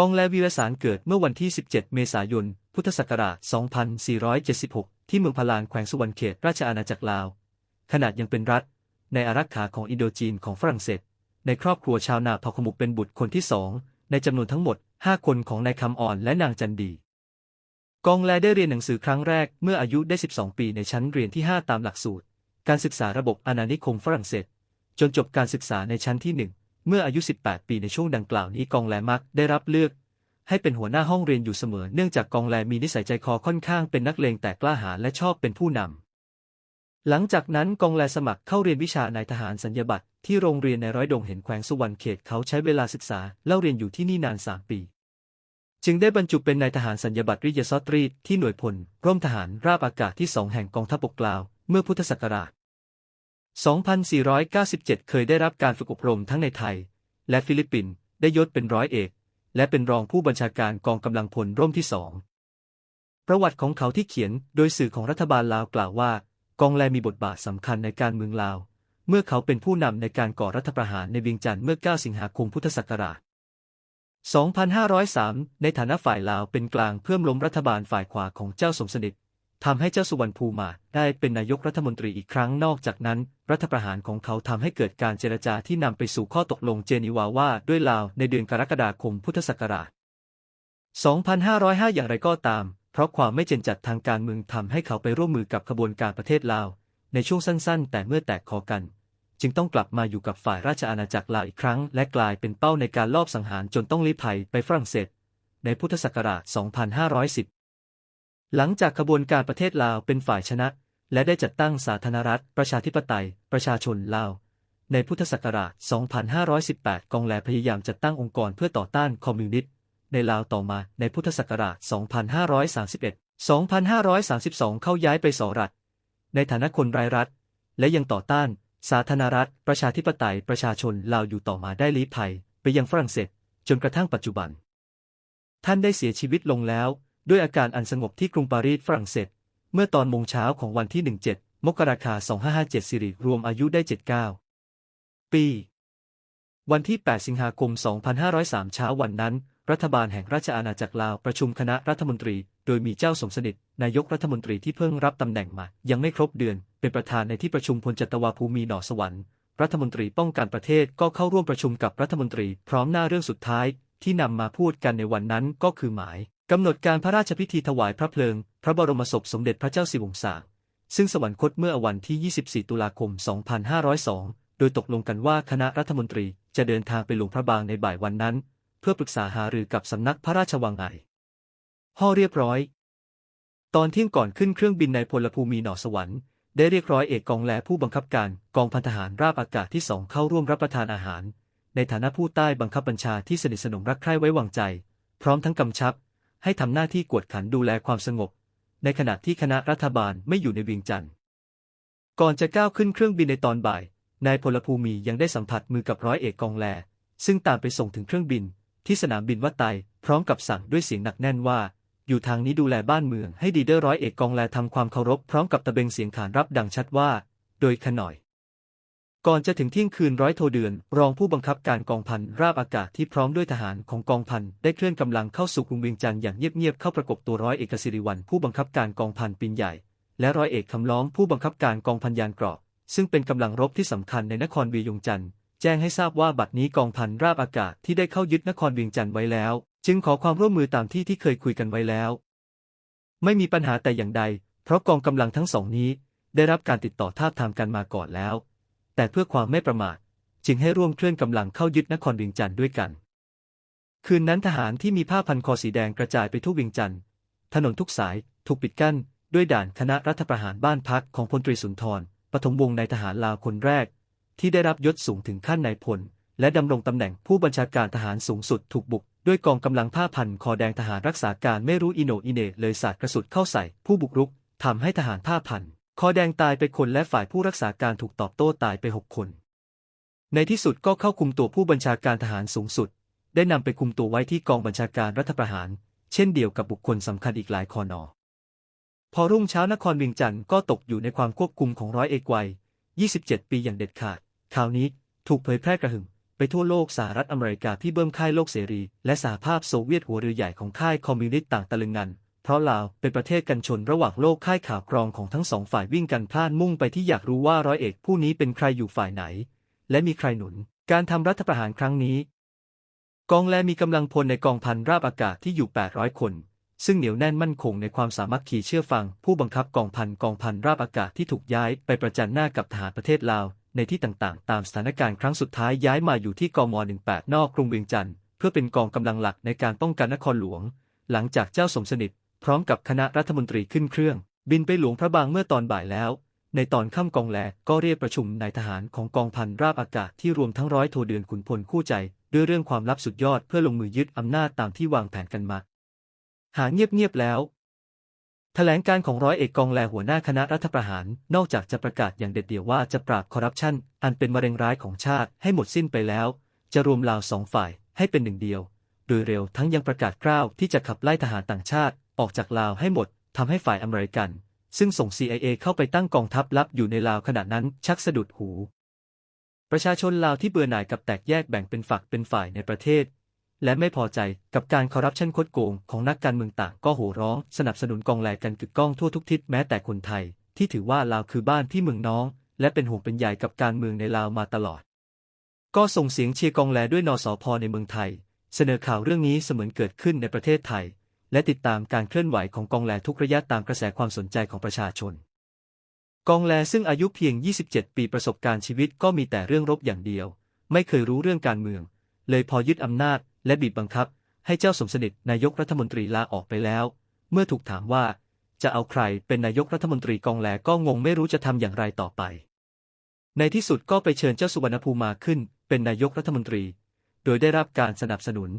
กองและวีรสารเกิดเมื่อวันที่ 17 เมษายน พุทธศักราช 2476 ที่เมืองพลานแขวงสุวรรณเขตราชอาณาจักรลาว ขนาดยังเป็นรัฐ ในอารักขาของอินโดจีนของฝรั่งเศส ในครอบครัวชาวนาเผ่าขมุกเป็นบุตรคนที่สอง ในจำนวนทั้งหมด 5 คนของนายคำอ่อนและนางจันดี กองแลได้เรียนหนังสือครั้งแรกเมื่ออายุได้ 12 ปีในชั้นเรียนที่ 5 ตามหลักสูตร การศึกษาระบบอาณานิคมฝรั่งเศส จนจบการศึกษาในชั้นที่1 เมื่ออายุ 18 ปีในช่วงดังกล่าวนี้กองแลมักได้รับเลือก ให้เป็นหัวหน้าห้องเรียนอยู่เสมอ เนื่องจากกองแลมีนิสัยใจคอค่อนข้างเป็นนักเลงแต่กล้าหาญและชอบเป็นผู้นำ หลังจากนั้นกองแลสมัครเข้าเรียนวิชานายทหารสัญญาบัตรที่โรงเรียนในร้อยดงเห็นแขวงสุวรรณเขตเขาใช้เวลาศึกษาเล่าเรียนอยู่ที่นี่นานสามปี จึงได้บรรจุเป็นนายทหารสัญญาบัตรริยซอตรีที่หน่วยพลร่มทหารราบอากาศที่สองแห่งกองทัพบกกล่าว เมื่อพุทธศักราช 2497 เคยได้รับการฝึกอบรมทั้งในไทย และฟิลิปปินส์ได้ยศเป็นร้อยเอก และเป็นรองผู้บัญชาการกองกำลังพลร่มที่สอง ประวัติของเขาที่เขียนโดยสื่อของรัฐบาลลาวกล่าวว่า กองแลมีบทบาทสำคัญในการเมืองลาว เมื่อเขาเป็นผู้นำในการก่อรัฐประหารในเวียงจันทร์เมื่อ 9 สิงหาคมพุทธศักราช 2503 ในฐานะฝ่ายลาวเป็นกลางเพื่อล้มรัฐบาลฝ่ายขวาของเจ้าสมสนิท ทำให้เจ้าสุวรรณภูมิได้เป็นนายกรัฐมนตรีอีกครั้งนอกจากนั้น รัฐประหารของเขาทำให้เกิดการเจรจาที่นำไปสู่ข้อตกลงเจนีวาว่าด้วยลาวในเดือนกรกฎาคมพุทธศักราช 2505 อย่างไรก็ตาม เพราะความไม่เจนจัดทางการเมืองทำให้เขาไปร่วมมือกับขบวนการประเทศลาว ในช่วงสั้น ๆ แต่เมื่อแตกคอกัน จึงต้องกลับมาอยู่กับฝ่ายราชอาณาจักรลาวอีกครั้ง และกลายเป็นเป้าในการลอบสังหารจนต้องลี้ภัยไปฝรั่งเศส ในพุทธศักราช 2510 หลังจากขบวนการประเทศลาวเป็นฝ่ายชนะ และได้จัดตั้งสาธารณรัฐ ประชาธิปไตย ประชาชนลาว ในพุทธศักราช 2518 กองแลพยายามจัดตั้งองค์กรเพื่อต่อต้านคอมมิวนิสต์ในลาวต่อมาในพุทธศักราช 2531 2532 เข้าย้ายไปสอรัฐ ในฐานะคนรายรัฐ และยังต่อต้าน สาธารณรัฐ ประชาธิปไตย ประชาชนลาวอยู่ต่อมาได้ลี้ภัย ไปยังฝรั่งเศส จนกระทั่งปัจจุบัน ท่านได้เสียชีวิตลงแล้ว ด้วยอาการอันสงบที่กรุงปารีสฝรั่งเศส เมื่อตอนโมงเช้าของวันที่ 17 มกราคม 2557 สิริรวมอายุได้ 79 ปี วันที่ 8 สิงหาคม 2503 เช้าวันนั้น รัฐบาลแห่งราชอาณาจักรลาวประชุมคณะรัฐมนตรี โดยมีเจ้าสมสนิทนายกรัฐมนตรีที่เพิ่งรับตำแหน่งมา ยังไม่ครบเดือน เป็นประธานในที่ประชุมพลจัตวาภูมิหนอสวรรค์รัฐมนตรีป้องกันประเทศก็เข้าร่วมประชุมกับรัฐมนตรี พร้อมหน้าเรื่องสุดท้ายที่นำมาพูดกันในวันนั้นก็คือหมาย กำหนดการพระราชพิธีถวายพระเพลิง พระบรมศพสมเด็จพระเจ้าสิวงศ์สาซึ่งสวรรคตเมื่อวันที่ 24 ตุลาคม 2502 โดยตกลงกันว่าคณะรัฐมนตรีจะเดินทางไปหลวงพระบางในบ่ายวันนั้น เพื่อปรึกษาหารือกับสำนักพระราชวังไอห่อเรียบร้อย ตอนเที่ยงก่อนขึ้นเครื่องบินในพลภูมิหนอสวรรค์ได้เรียกร้อยเอกกองแลผู้บังคับการกองพันทหารราบอากาศที่สองเข้าร่วมรับประทานอาหาร ในฐานะผู้ใต้บังคับบัญชาที่สนิทสนมรักใคร่ไว้วางใจ พร้อมทั้งกำชับ ให้ทำหน้าที่กวดขันดูแลความสงบ ในขณะที่คณะรัฐบาลไม่อยู่ในเวียงจันทร์ก่อนจะก้าวขึ้นเครื่องบินในตอนบ่าย นายพลภูมิยังได้สัมผัสมือกับร้อยเอกกองแล ซึ่งตามไปส่งถึงเครื่องบิน ที่สนามบินวัดไต พร้อมกับสั่งด้วยเสียงหนักแน่นว่า อยู่ทางนี้ดูแลบ้านเมืองให้ดีเดอร้อยเอกกองแลทำความเคารพพร้อมกับตะเบงเสียงขานรับดังชัดว่า โดยขน่อย ก่อนจะถึงเที่ยงคืนร้อยโทเดือน รองผู้บังคับการกองพันราบอากาศที่พร้อมด้วยทหารของกองพันได้เคลื่อนกำลังเข้าสู่กรุงเวียงจันทร์อย่างเงียบๆเข้าประกบตัวร้อยเอกสิริวัลผู้บังคับการกองพันปินใหญ่ และร้อยเอกคำล้อมผู้บังคับการกองพันยานเกราะ ซึ่งเป็นกำลังรบที่สำคัญในนครเวียงจันทร์แจ้งให้ทราบว่าบัดนี้กองพันราบอากาศที่ได้เข้ายึดนครเวียงจันทร์ไว้แล้ว จึงขอความร่วมมือตามที่ที่เคยคุยกันไว้แล้ว ไม่มีปัญหาแต่อย่างใด เพราะกองกำลังทั้งสองนี้ ได้รับการติดต่อทาบทามกันมาก่อนแล้ว แต่เพื่อความไม่ประมาทจึงให้ร่วมเคลื่อนกำลังเข้ายึดนครเวียงจันทร์ด้วยกัน คืนนั้นทหารที่มีผ้าพันคอสีแดงกระจายไปทั่วเวียงจันทร์ถนนทุกสายถูกปิดกั้น ด้วยด่านคณะรัฐประหารบ้านพักของพลตรีสุนทรปฐมวงศ์ในทหารลาวคนแรก ที่ได้รับยศสูงถึงขั้นนายพล และดำรงตำแหน่งผู้บัญชาการทหารสูงสุดถูกบุก ด้วยกองกำลังผ้าพันคอแดงทหารรักษาการไม่รู้อิโนอิเนเลยสาดกระสุนเข้าใส่ผู้บุกรุกทำให้ทหารผ้าพัน คอแดงตายไปคนและฝ่ายผู้รักษาการถูกตอบโต้ตายไปหกคน ในที่สุดก็เข้าคุมตัวผู้บัญชาการทหารสูงสุด ได้นำไปคุมตัวไว้ที่กองบัญชาการรัฐประหาร เช่นเดียวกับบุคคลสำคัญอีกหลายคอนอ พอรุ่งเช้านครเวียงจันทร์ก็ตกอยู่ในความควบคุมของร้อยเอกวัย 27 ปีอย่างเด็ดขาดข่าวนี้ถูกเผยแพร่กระหึ่มไปทั่วโลกสหรัฐอเมริกาที่เบิ้มค่ายโลกเสรี และสหภาพโซเวียตหัวเรือใหญ่ของค่ายคอมมิวนิสต์ต่างตะลึงงัน เพราะลาวเป็นประเทศกันชนระหว่างโลกค่ายข่าวกรองของทั้งสองฝ่ายวิ่งกันพลาดมุ่งไปที่อยากรู้ว่าร้อยเอกผู้นี้เป็นใครอยู่ฝ่ายไหน และมีใครหนุน การทำรัฐประหารครั้งนี้ กองแลมีกำลังพลในกองพันราบอากาศที่อยู่ 800 คน ซึ่งเหนียวแน่นมั่นคงในความสามัคคีเชื่อฟัง ผู้บังคับกองพันกองพันราบอากาศที่ถูกย้ายไปประจันหน้ากับทหารประเทศลาวในที่ต่างๆ ตามสถานการณ์ครั้งสุดท้ายย้ายมาอยู่ที่กม 18 นอกกรุงเวียงจันทร์เพื่อเป็นกองกำลังหลักในการป้องกันนครหลวง หลังจากเจ้าสมสนิท พร้อมกับคณะรัฐมนตรีขึ้นเครื่อง บินไปหลวงพระบางเมื่อตอนบ่ายแล้ว ในตอนค่ำกองแลก็เรียกประชุมนายทหารของกองพันราบอากาศที่รวมทั้งร้อยโทเดือนขุนพลคู่ใจ ด้วยเรื่องความลับสุดยอดเพื่อลงมือยึดอำนาจตามที่วางแผนกันมา หาเงียบๆแล้วแถลงการของร้อยเอกกองแลหัวหน้าคณะรัฐประหาร นอกจากจะประกาศอย่างเด็ดเดี่ยวว่าจะปราบคอร์รัปชันอันเป็นมะเร็งร้ายของชาติให้หมดสิ้นไปแล้ว จะรวมลาวสองฝ่ายให้เป็นหนึ่งเดียว โดยเร็วทั้งยังประกาศกล้าวที่จะขับไล่ทหารต่างชาติ ออกจากลาวให้หมดทำให้ฝ่ายอเมริกัน ซึ่งส่ง CIA เข้าไปตั้งกองทัพลับอยู่ในลาวขณะนั้นชักสะดุดหู ประชาชนลาวที่เบื่อหน่ายกับแตกแยกแบ่งเป็นฝักเป็นฝ่ายในประเทศ และไม่พอใจกับการคอร์รัปชันคดโกงของนักการเมืองต่างก็โห่ร้อง สนับสนุนกองแลกันกึกก้องทั่วทุกทิศแม้แต่คนไทย ที่ถือว่าลาวคือบ้านที่เมืองน้อง และเป็นห่วงเป็นใยกับการเมืองในลาวมาตลอด ก็ส่งเสียงเชียร์กองแลด้วยนสพในเมืองไทย เสนอข่าวเรื่องนี้เสมือนเกิดขึ้นในประเทศไทย และติดตามการเคลื่อนไหวของกองแลทุกระยะตามกระแสความสนใจของประชาชน กองแลซึ่งอายุเพียง 27 ปีประสบการณ์ชีวิตก็มีแต่เรื่องรบอย่างเดียว ไม่เคยรู้เรื่องการเมือง เลยพอยึดอำนาจ และบีบบังคับ ให้เจ้าสมสนิทนายกรัฐมนตรีลาออกไปแล้ว เมื่อถูกถามว่า จะเอาใครเป็นนายกรัฐมนตรีกองแลก็งงไม่รู้จะทำอย่างไรต่อไป ในที่สุดก็ไปเชิญเจ้าสุวรรณภูมิมาขึ้น เป็นนายกรัฐมนตรี โดยได้รับการสนับสนุน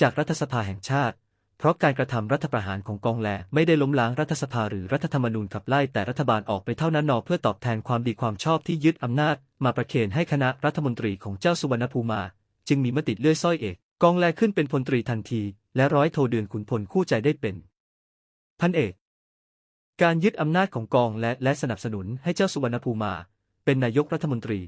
จากรัฐสภาแห่งชาติ เพราะการกระทำรัฐประหารของกองแลไม่ได้ล้มล้างรัฐสภาหรือรัฐธรรมนูญขับไล่แต่รัฐบาลออกไปเท่านั้นนอเพื่อตอบแทนความดีความชอบที่ยึดอำนาจ มาประเคนให้คณะรัฐมนตรีของเจ้าสุวรรณภูมิมาจึงมีมติเลื่อยสร้อยเอก กองแลขึ้นเป็นพลตรีทันที และร้อยโทเดือนขุนพลคู่ใจได้เป็นพันเอกการยึดอำนาจของกองและและสนับสนุนให้เจ้าสุวรรณภูมิมาเป็นนายกรัฐมนตรี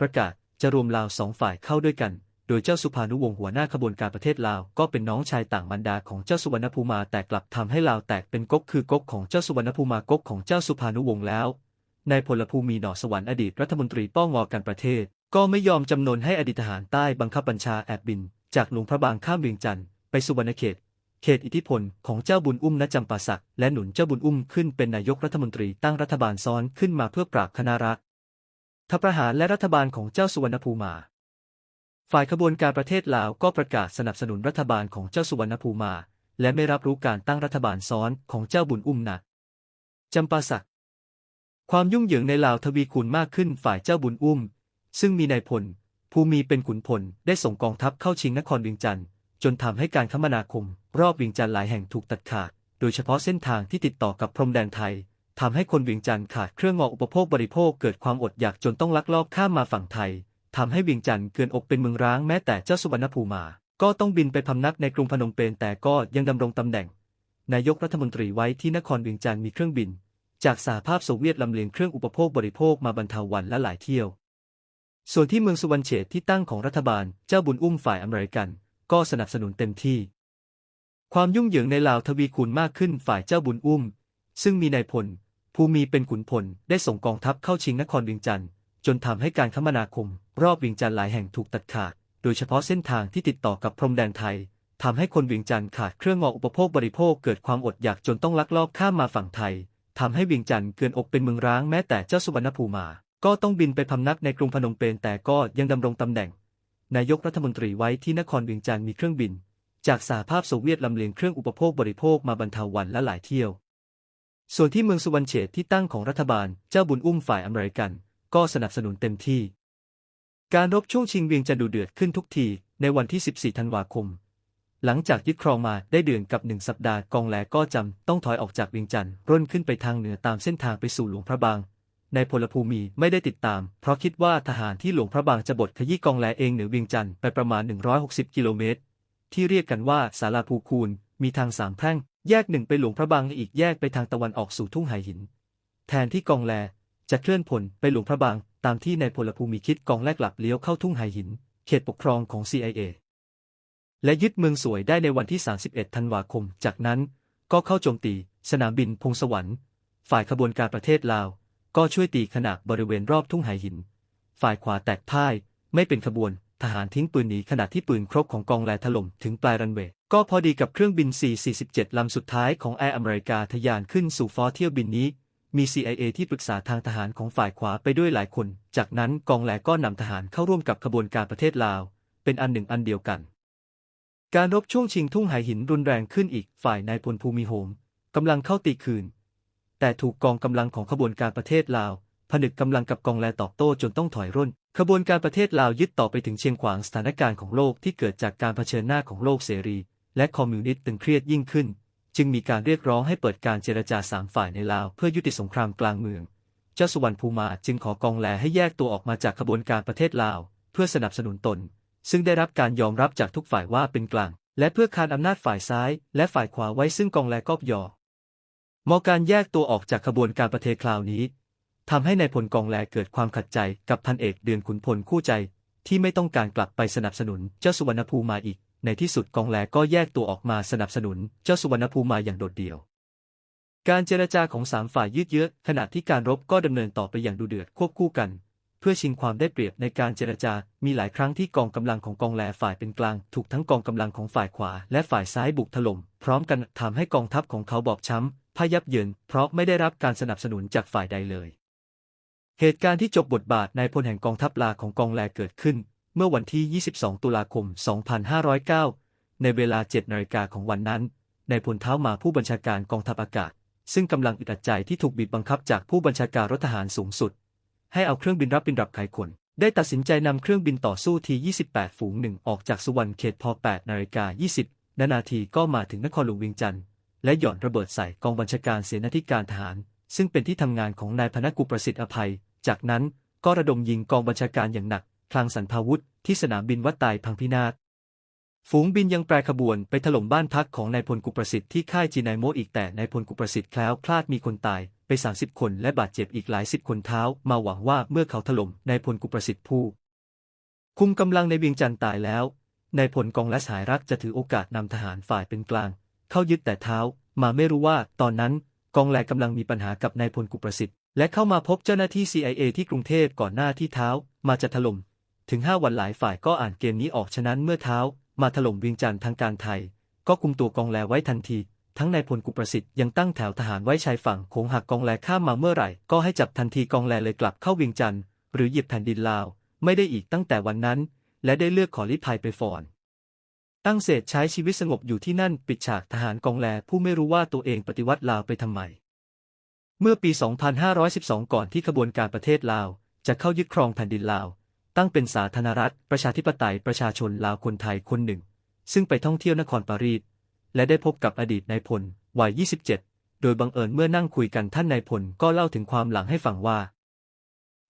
ประกาศจะรวมลาวสองฝ่ายเข้าด้วยกัน โดยเจ้าสุภานุวงศ์หัวหน้าขบวนการประเทศลาว ก็เป็นน้องชายต่างบรรดาของเจ้าสุวรรณภูมาแต่กลับทำให้ลาวแตกเป็นก๊กคือก๊กของเจ้าสุวรรณภูมากก๊กของเจ้าสุภานุวงศ์แล้วนายพลภูมิหนอสวรรค์อดีตรัฐมนตรีป้องงอการประเทศ ก็ไม่ยอมจำนนให้อดีตทหารใต้บังคับบัญชาแอบบิน จากหลวงพระบางข้ามเวียงจันทร์ไปสุวรรณเขต เขตอิทธิพลของเจ้าบุญอุ้มณจำปาสักและหนุนเจ้าบุญอุ้มขึ้นเป็นนายกรัฐมนตรีตั้งรัฐบาลซ้อนขึ้นมาเพื่อปราบคณะรัฐทประหารและรัฐบาลของเจ้าสุวรรณภูมา ฝ่ายขบวนการประเทศลาวก็ประกาศสนับสนุนรัฐบาลของเจ้าสุวรรณภูมิมา และไม่รับรู้การตั้งรัฐบาลซ้อนของเจ้าบุญอุ้มนะจำปาสัก ความยุ่งเหยิงในลาวทวีคูณมากขึ้นฝ่ายเจ้าบุญอุ้ม ซึ่งมีนายพล ภูมีเป็นขุนพลได้ส่งกองทัพเข้าชิงนครเวียงจันทร์จนทำให้การคมนาคม รอบเวียงจันทร์หลายแห่งถูกตัดขาด โดยเฉพาะเส้นทางที่ติดต่อกับพรมแดนไทยทำให้คนเวียงจันทร์ขาดเครื่องงออุปโภคบริโภคเกิดความอดอยากจนต้องลักลอบข้ามมาฝั่งไทย ทำให้เวียงจันทร์เกินอกเป็นเมืองร้างแม้แต่เจ้าสุวรรณภูมิมา ก็ต้องบินไปพำนักในกรุงพนมเปญแต่ก็ยังดำรงตำแหน่ง นายกรัฐมนตรีไว้ที่นครเวียงจันทร์มีเครื่องบิน จากสหภาพโซเวียตลำเลียงเครื่องอุปโภคบริโภคมาบรรเทาวันและหลายเที่ยว ส่วนที่เมืองสุวรรณเฉดที่ตั้งของรัฐบาลเจ้าบุญอุ้มฝ่ายอเมริกัน ก็สนับสนุนเต็มที่ ความยุ่งเหยิงในลาวทวีคูณมากขึ้นฝ่ายเจ้าบุญอุ้ม ซึ่งมีนายพลภูมีเป็นขุนพลได้ส่งกองทัพเข้าชิงนครเวียงจันทร์จนทำให้การคมนาคม รอบเวียงจันทร์หลายแห่งถูกตัดขาด โดยเฉพาะเส้นทางที่ติดต่อกับพรมแดนไทยทำให้คนเวียงจันทร์ขาดเครื่องงออุปโภคบริโภคเกิดความอดอยากจนต้องลักลอบข้ามมาฝั่งไทยทำให้เวียงจันทร์เกินอกเป็นเมืองร้างแม้แต่เจ้าสุวรรณภูมิมาก็ต้องบินไปพำนักในกรุงพนมเปญแต่ก็ยังดำรงตำแหน่ง นายกรัฐมนตรีไว้ที่นครเวียงจันทร์มีเครื่องบิน จากสหภาพโซเวียตลำเลียงเครื่องอุปโภคบริโภคมาบรรเทาวันและหลายเที่ยวส่วนที่เมืองสุวรรณเฉดที่ตั้งของรัฐบาลเจ้าบุญอุ้มฝ่ายอเมริกัน ก็สนับสนุนเต็มที่ การรบช่วงชิงเวียงจันทร์ดุเดือดขึ้นทุกทีในวันที่ 14 ธันวาคม หลังจากยึดครองมาได้เดือนกับหนึ่งสัปดาห์กองแลก็จำต้องถอยออกจากเวียงจันทร์ร่นขึ้นไปทางเหนือตามเส้นทางไปสู่หลวงพระบางในพลภูมิไม่ได้ติดตาม เพราะคิดว่าทหารที่หลวงพระบางจะบดขยี้กองแลเองเหนือเวียงจันทร์ไปประมาณ 160 กิโลเมตร ที่เรียกกันว่าสาราภูคูนมีทางสามแพร่ง แยกหนึ่งไปหลวงพระบางอีกแยกไปทางตะวันออกสู่ทุ่งไหหิน แทนที่กองแล จะเคลื่อนพลไปหลวงพระบาง ตามที่ในพลภูมิคิดกองแรกหลับเลี้ยวเข้าทุ่งไหหิน เขตปกครองของ CIA และยึดเมืองสวยได้ในวันที่ 31 ธันวาคม จากนั้นก็เข้าโจมตี สนามบินพงสวรรค์ ฝ่ายขบวนการประเทศลาว ก็ช่วยตีขนาดบริเวณรอบทุ่งไหหิน ฝ่ายขวาแตกพ่าย ไม่เป็นขบวน ทหารทิ้งปืนหนีขณะที่ปืนครบของกองแลถล่มถึงปลายรันเวย์ก็พอดีกับเครื่องบิน C-47 ลำสุดท้ายของแอร์อเมริกาทะยานขึ้นสู่ฟอร์เที่ยวบินนี้ มี CIA ที่ปรึกษาทางทหารของฝ่ายขวาไปด้วยหลายคน จากนั้นกองแลก็นำทหารเข้าร่วมกับขบวนการประเทศลาว เป็นอันหนึ่งอันเดียวกัน การรบช่วงชิงทุ่งไหหินรุนแรงขึ้นอีกฝ่ายนายพลภูมิโหมกำลังเข้าตีคืน แต่ถูกกองกำลังของขบวนการประเทศลาว ผนึกกำลังกับกองแลตอบโต้จนต้องถอยร่น ขบวนการประเทศลาวยึดต่อไปถึงเชียงขวางสถานการณ์ของโลกที่เกิดจากการเผชิญหน้าของโลกเสรี และคอมมิวนิสต์ตึงเครียดยิ่งขึ้น จึงมีการเรียกร้องให้เปิดการเจรจาสามฝ่ายในลาวเพื่อยุติสงครามกลางเมือง เจ้าสุวรรณภูมาจึงขอกองแลให้แยกตัวออกมาจากขบวนการประเทศลาว เพื่อสนับสนุนตน ซึ่งได้รับการยอมรับจากทุกฝ่ายว่าเป็นกลาง และเพื่อคานอำนาจฝ่ายซ้าย และฝ่ายขวาไว้ซึ่งกองแลก็ยอมอการแยกตัวออกจากขบวนการประเทศคราวนี้ทำให้ในายพลกองแลเกิดความขัดใจกับพันเอกเดือนขุนพลคู่ใจ ที่ไม่ต้องการกลับไปสนับสนุนเจ้าสุวรรณภูมาอีก ในที่สุดกองแลก็แยกตัวออกมาสนับสนุนเจ้าสุวรรณภูมิมาอย่างโดดเดี่ยว การเจรจาของสามฝ่ายยืดเยื้อขณะที่การรบก็ดำเนินต่อไปอย่างดุเดือดควบคู่กัน เพื่อชิงความได้เปรียบในการเจรจา มีหลายครั้งที่กองกำลังของกองแลฝ่ายเป็นกลาง ถูกทั้งกองกำลังของฝ่ายขวา และฝ่ายซ้ายบุกถล่มพร้อมกันทำให้กองทัพของเขาบอบช้ำพยับเยินเพราะไม่ได้รับการสนับสนุนจากฝ่ายใดเลย เหตุการณ์ที่จบบทบาทนายพลแห่งกองทัพลาของกองแลเกิดขึ้น เมื่อวันที่ 22 ตุลาคม 2509 ในเวลา 7 นาฬิกาของวันนั้น นายพลเท้ามาผู้บัญชาการกองทัพอากาศ ซึ่งกำลังอึดอัดใจที่ถูกบีบบังคับจากผู้บัญชาการรถทหารสูงสุด ให้เอาเครื่องบินรับบินรับไขายคนได้ตัดสินใจนำเครื่องบินต่อสู้ที 28 ฝูงหนึ่งออกจากสุวรรณเขตพอ 8 นาฬิกา 20นาทีก็มาถึงนครหลวงเวียงจันทร์และหย่อนระเบิดใส่กองบัญชาการเสนาธิการทหาร ซึ่งเป็นที่ทำงานของนายพนักุประสิทธิ์อภัย จากนั้นก็ระดมยิงกองบัญชาการอย่างหนัก คลังสันพาวุธ ที่สนามบินวัดตายพังพินาศฝูงบินยังแปรขบวนไปถล่มบ้านพักของนายพลกุประสิทธิ์ที่ค่ายจีนายโมอีกแต่นายพลกุประสิทธิ์แคล้วคลาดมีคนตายไป 30 คนและบาดเจ็บอีกหลายสิบคนเท้า มาหวังว่าเมื่อเขาถล่มนายพลกุประสิทธิ์ผู้ คุมกำลังในเวียงจันทร์ตายแล้วนายพลกองและสายรักจะถือโอกาสนำทหารฝ่ายเป็นกลาง เข้ายึดแต่เท้า มาไม่รู้ว่า ตอนนั้นกองแลกำลังมีปัญหากับนายพลกุประสิทธิ์และเข้ามาพบเจ้าหน้าที่ CIA ที่กรุงเทพก่อนหน้าที่เท้า มาจะถล่ม ถึง 5 วันหลายฝ่ายก็อ่านเกมนี้ออกฉะนั้นเมื่อเท้า มาถล่มเวียงจันทร์ทางการไทย ก็คุมตัวกองแลไว้ทันที ทั้งนายพลกุประสิทธิ์ยังตั้งแถวทหารไว้ชายฝั่งโขงหักกองแลข้ามมาเมื่อไหร่ ก็ให้จับทันทีกองแลเลยกลับเข้าเวียงจันทร์หรือหยียบแผ่นดินลาว ไม่ได้อีกตั้งแต่วันนั้น และได้เลือกขอลี้ภัยไปฟอนตั้งเศษใช้ชีวิตสงบอยู่ที่นั่นปิดฉากทหารกองแลผู้ไม่รู้ว่าตัวเองปฏิวัติลาวไปทำไม เมื่อปี 2512 ก่อนที่ขบวนการประเทศลาว จะเข้ายึดครองแผ่นดินลาว ตั้งเป็นสาธารณรัฐ ประชาธิปไตยประชาชนลาวคนไทยคนหนึ่ง ซึ่งไปท่องเที่ยวนครปารีสและได้พบกับอดีตนายพลวัย 27 โดยบังเอิญเมื่อนั่งคุยกันท่านนายพลก็เล่าถึงความหลังให้ฟังว่า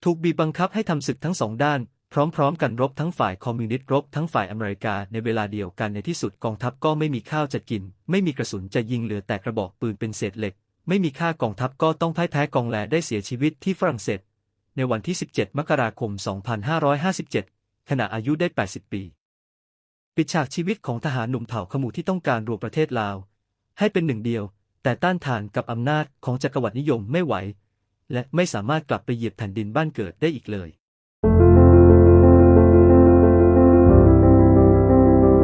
ถูกบีบบังคับให้ทำศึกทั้งสองด้านพร้อมๆ กันรบทั้งฝ่ายคอมมิวนิสต์รบทั้งฝ่ายอเมริกาในเวลาเดียวกันในที่สุดกองทัพก็ไม่มีข้าวจะกิน ไม่มีกระสุนจะยิงเหลือแต่กระบอกปืนเป็นเศษเหล็ก ไม่มีค่ากองทัพก็ต้องพ่ายแพ้กองแลได้เสียชีวิตที่ฝรั่งเศส ในวันที่ 17 มกราคม 2557 ขณะอายุได้ 80 ปี ปิดฉากชีวิตของทหารหนุ่มเผ่าขมูที่ต้องการรวมประเทศลาว ให้เป็นหนึ่งเดียว แต่ต้านทานกับอำนาจของจักรวรรดินิยมไม่ไหว และไม่สามารถกลับไปเหยียบแผ่นดินบ้านเกิดได้อีกเลย